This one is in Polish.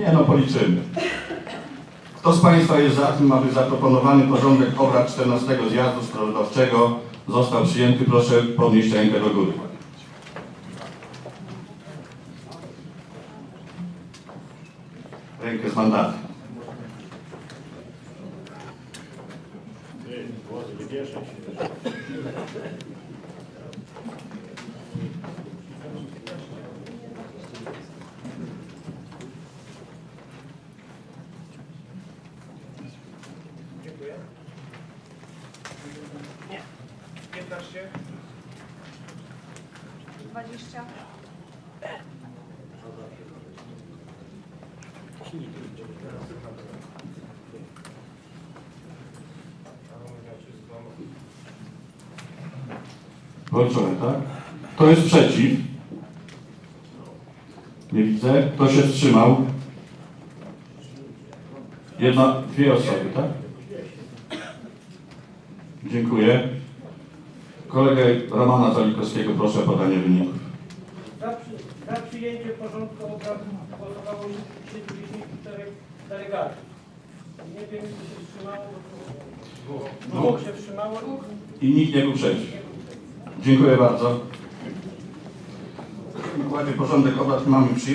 Nie no, policzymy. Kto z Państwa jest za tym, aby zaproponowany porządek obrad 14 zjazdu sprawozdawczego został przyjęty? Proszę podnieść rękę do góry. Rękę z mandatem. 15. 20, Policzone, tak? Kto jest przeciw? Nie widzę. Kto się wstrzymał? Jedna, dwie osoby, tak? Dziękuję. Kolegę Romana Zalikowskiego proszę o podanie wyników. Za, przy, za przyjęcie porządku obrad głosowało 74 delegatów. Nie wiem, czy się wstrzymało. Dwóch się wstrzymało. I nikt nie był przeciw. Dziękuję bardzo. Dokładnie porządek obrad mamy przyjęty.